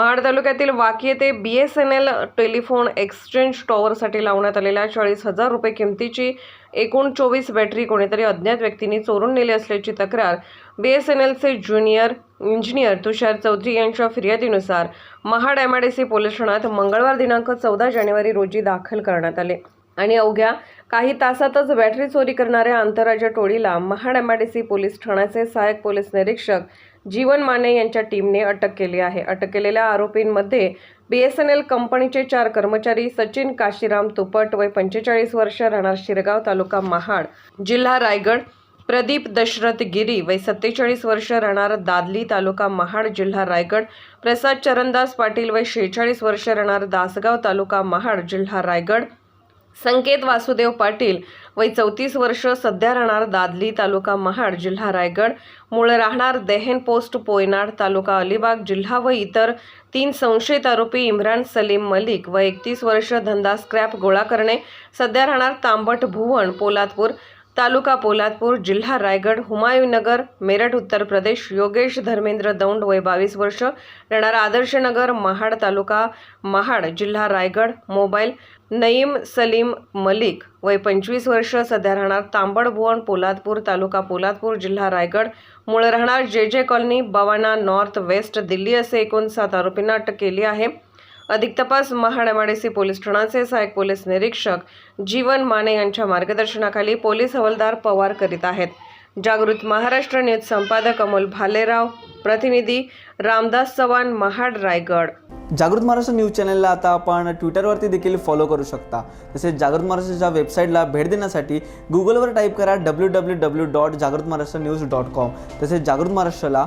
महाड तालुक्यातील वाकी येथे B S N L telephone exchange टॉवरसाठी लावण्यात आलेल्या चाळीस हजार रुपये किमतीची एकूण चोवीस बॅटरी कोणीतरी अज्ञात व्यक्तींनी चोरून नेली असल्याची तक्रार. बी एस एन एलचे ज्युनियर इंजिनियर तुषार चौधरी यांच्या फिर्यादीनुसार Mahad M I D C police ठाण्यात मंगळवार दिनांक चौदा जानेवारी रोजी दाखल करण्यात आले. आणि अवघ्या काही तासातच बॅटरी चोरी करणाऱ्या आंतरराज्य टोळीला Mahad M I D C police ठाण्याचे सहाय्यक पोलीस निरीक्षक जीवन माने यांच्या टीमने अटक केली आहे. अटक केलेल्या आरोपींमध्ये बी एस एन एल कंपनीचे चार कर्मचारी सचिन काशीराम तुपट वय पंचेचाळीस वर्ष राहणार शिरगाव तालुका महाड जिल्हा रायगड प्रदीप दशरथ गिरी वय सत्तेचाळीस वर्ष राहणार दादली तालुका महाड जिल्हा रायगड प्रसाद चरणदास पाटील वय शेहेचाळीस वर्ष राहणार दासगाव तालुका महाड जिल्हा रायगड. संकेत वासुदेव पाटील वय चौतीस वर्ष सध्या राहणार दादली तालुका महाड जिल्हा रायगड. मूळ राहणार देहेन पोस्ट पोयनाड तालुका अलिबाग जिल्हा व इतर तीन संशयित आरोपी इम्रान सलीम मलिक व एकतीस वर्ष धंदा स्क्रॅप गोळा करणे. सध्या राहणार तांबट भुवन पोलादपूर. तालुका पोलादपूर जिल्हा रायगड हुमायूनगर मेरठ उत्तर प्रदेश योगेश धर्मेंद्र दौंड वय बावीस वर्ष राहणार आदर्शनगर महाड तालुका महाड जिल्हा रायगड मोबाईल नईम सलीम मलिक वय पंचवीस वर्ष सध्या राहणार तांबडभुवन पोलादपूर तालुका पोलादपूर जिल्हा रायगड. मूळ राहणार J J colony Bawana north west Delhi असे एकूण सात आरोपींना अटक केली आहे. अधिक तपास महाड पोलीस ठाण्याचे सहाय्यक पोलीस निरीक्षक जीवन माने यांच्या मार्गदर्शनाखाली पोलीस हवालदार पवार करीत आहेत. जागृत महाराष्ट्र न्यूज संपादक अमोल भालेराव प्रतिनिधी रामदास चव्हाण महाड रायगड. जागृत महाराष्ट्र न्यूज चॅनलला आता आपण ट्विटरवरती देखील फॉलो करू शकता. तसेच जागृत महाराष्ट्राच्या वेबसाईटला भेट देण्यासाठी गुगलवर टाईप करा डब्ल्यू डब्ल्यू डब्ल्यू डॉट जागृत महाराष्ट्र न्यूज डॉट कॉम तसेच जागृत महाराष्ट्राला